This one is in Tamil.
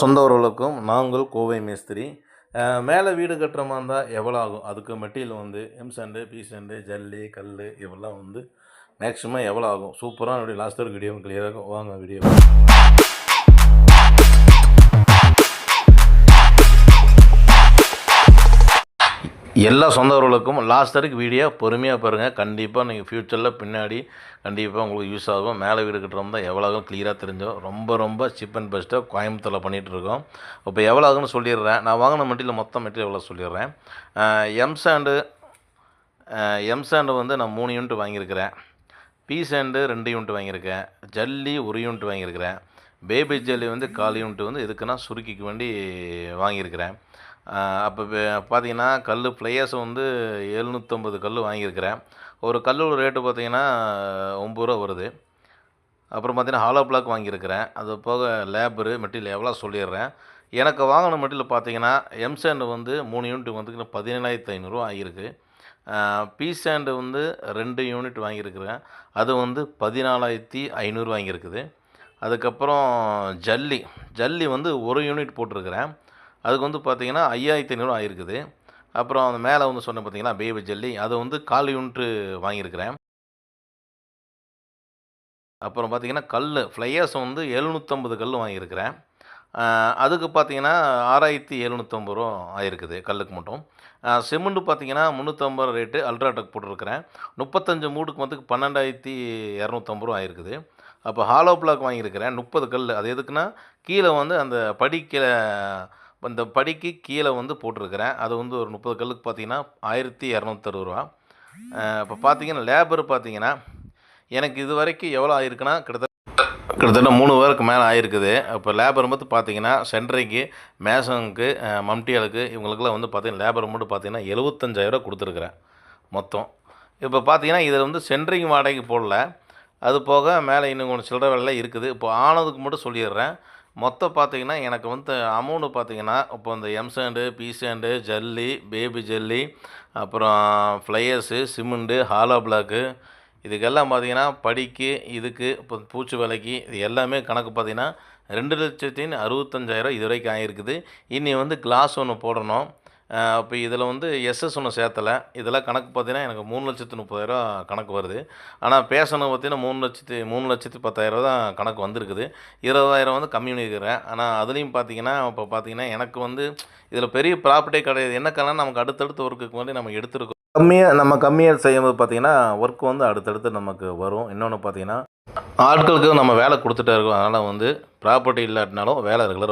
சொந்த உறவுகளுக்கும் நாங்கள் கோவை மேஸ்திரி. மேலே வீடு கட்டுற மாதிரி இருந்தால் எவ்வளோ ஆகும்? அதுக்கு மெட்டீரியல் வந்து எம் சாண்டு பி சாண்டு ஜல்லி கல் இவெல்லாம் வந்து மேக்ஸிமம் எவ்வளோ ஆகும்? சூப்பராக அப்படி லாஸ்ட் ஒரு வீடியோ கிளியராக வாங்க வீடியோ எல்லா சொந்தவர்களுக்கும் லாஸ்ட் வரைக்கும் வீடியோ பொறுமையாக பாருங்கள் கண்டிப்பாக நீங்கள் ஃப்யூச்சரில் பின்னாடி கண்டிப்பாக உங்களுக்கு யூஸ் ஆகும். மேலே வீடு கட்டுறோம்னா எவ்வளோ ஆகும் கிளியராக தெரிஞ்சோம் ரொம்ப ரொம்ப சீப் அண்ட் பெஸ்ட்டாக கோயம்புத்தூரில் பண்ணிகிட்ருக்கோம் இப்போ எவ்வளோ ஆகுன்னு சொல்லிடுறேன். நான் வாங்கின மெட்டீரியல் மொத்தம் மெட்டீரியல் எவ்வளோ சொல்லிடுறேன். எம் சாண்டு எம் சாண்டு வந்து நான் மூணு யூனிட் வாங்கியிருக்கிறேன். பி சாண்டு ரெண்டு யூனிட் வாங்கியிருக்கேன். ஜல்லி ஒரு யூனிட் வாங்கியிருக்கிறேன். பேபி ஜல்லி வந்து கால் யூனிட் வந்து எதுக்குன்னா சுருக்கிக்கு வேண்டி வாங்கியிருக்கிறேன். அப்போ பார்த்தீங்கன்னா கல் பிளேயர்ஸ் வந்து எழுநூற்றம்பது கல் வாங்கியிருக்கிறேன். ஒரு கல்லோட ரேட்டு பார்த்தீங்கன்னா ஒம்பது ரூபா வருது. அப்புறம் பார்த்தீங்கன்னா ஹாலோ பிளாக் வாங்கியிருக்கிறேன். அது போக லேபரு மெட்டீரியல் எவ்வளோ சொல்லிடுறேன். எனக்கு வாங்கின மெட்டீரியல் பார்த்தீங்கன்னா எம்சேண்டு வந்து மூணு யூனிட் வந்து பதினேழாயிரத்து ஐநூறுரூவா ஆகியிருக்கு. பி சேண்டு வந்து ரெண்டு யூனிட் வாங்கியிருக்கிறேன். அது வந்து பதினாலாயிரத்தி ஐநூறு வாங்கியிருக்குது. அதுக்கப்புறம் ஜல்லி ஜல்லி வந்து ஒரு யூனிட் போட்டிருக்கிறேன். அதுக்கு வந்து பார்த்திங்கன்னா ஐயாயிரத்தி ஐநூறு ஆயிருக்குது. அப்புறம் அந்த மேலே வந்து சொன்னேன் பார்த்தீங்கன்னா பேபி ஜெல்லி அது வந்து கால் யூனிட்டு வாங்கியிருக்கிறேன். அப்புறம் பார்த்தீங்கன்னா கல் ஃப்ளையர்ஸ் வந்து எழுநூற்றம்பது கல் வாங்கியிருக்கிறேன். அதுக்கு பார்த்தீங்கன்னா ஆறாயிரத்தி எழுநூற்றம்பது ரூபா ஆயிருக்குது கல்லுக்கு மட்டும். சிமெண்ட்டு பார்த்தீங்கன்னா முந்நூற்றம்பது ரூபா ரேட்டு அல்ட்ராடெக் போட்டிருக்கிறேன். முப்பத்தஞ்சு மூடுக்கு வந்து பன்னெண்டாயிரத்தி இரநூத்தம்பது ரூபா ஆயிருக்குது. அப்போ ஹாலோ பிளாக் வாங்கியிருக்கிறேன் முப்பது கல் அது எதுக்குன்னா கீழே வந்து அந்த இப்போ அந்த படிக்கு கீழே வந்து போட்டிருக்கிறேன். அது வந்து ஒரு முப்பது கல்லுக்கு பார்த்தீங்கன்னா ஆயிரத்தி இரநூத்தறுபது ரூபா. இப்போ பார்த்தீங்கன்னா லேபர் பார்த்தீங்கன்னா எனக்கு இது வரைக்கும் எவ்வளோ ஆயிருக்குன்னா? கிட்டத்தட்ட கிட்டத்தட்ட மூணு பேருக்கு மேலே ஆயிருக்குது. இப்போ லேபர் மட்டும் பார்த்தீங்கன்னா சென்ட்ரிக்கு மேசனுக்கு மம்டியாளுக்கு இவங்களுக்குலாம் வந்து பார்த்தீங்கன்னா லேபர் மட்டும் பார்த்தீங்கன்னா எழுபத்தஞ்சாயிரூவா கொடுத்துருக்குறேன் மொத்தம். இப்போ பார்த்தீங்கன்னா இதில் வந்து சென்ட்ரிங் வாடகைக்கு போடல. அது போக மேலே இன்னும் கொஞ்சம் சில்லற வேலை இருக்குது. இப்போ ஆனதுக்கு மட்டும் சொல்லிடுறேன். மொத்தம் பார்த்தீங்கன்னா எனக்கு வந்து அமௌண்ட்டு பார்த்தீங்கன்னா இப்போ இந்த எம்சேண்டு பீசேண்டு ஜல்லி பேபி ஜல்லி அப்புறம் ஃப்ளையர்ஸு சிமெண்ட்டு ஹாலோ பிளாக்கு இதுக்கெல்லாம் பார்த்திங்கன்னா படிக்கு இதுக்கு இப்போ பூச்சி விலைக்கு இது எல்லாமே கணக்கு பார்த்தீங்கன்னா ரெண்டு லட்சத்தின் அறுபத்தஞ்சாயிரம் இது வரைக்கும் ஆகிருக்குது இனி வந்து கிளாஸ் ஒன்று போடணும். இப்போ இதில் வந்து எஸ்எஸ் ஒன்று சேர்த்தலை. இதெல்லாம் கணக்கு பார்த்தீங்கன்னா எனக்கு மூணு லட்சத்து முப்பதாயிரரூவா கணக்கு வருது. ஆனால் பேசணும் பார்த்தீங்கன்னா மூணு லட்சத்து மூணு லட்சத்து பத்தாயிரம் தான் கணக்கு வந்திருக்குது. இருபதாயிரம் வந்து கம்மி பண்ணியிருக்கிறேன். ஆனால் அதுலேயும் பார்த்தீங்கன்னா இப்போ பார்த்தீங்கன்னா எனக்கு வந்து இதில் பெரிய ப்ராப்பர்ட்டே கிடையாது. என்ன காரணம் நமக்கு அடுத்தடுத்த ஒர்க்குக்கு வந்து நம்ம எடுத்துருக்கோம். கம்மியாக நம்ம கம்மியாக செய்யும்போது பார்த்தீங்கன்னா ஒர்க் வந்து அடுத்தடுத்து நமக்கு வரும். இன்னொன்று பார்த்தீங்கன்னா ஆட்களுக்கு நம்ம வேலை கொடுத்துட்டே இருக்கோம். அதனால் வந்து ப்ராப்பர்ட்டி இல்லாட்டினாலும் வேலை ரெகுலர்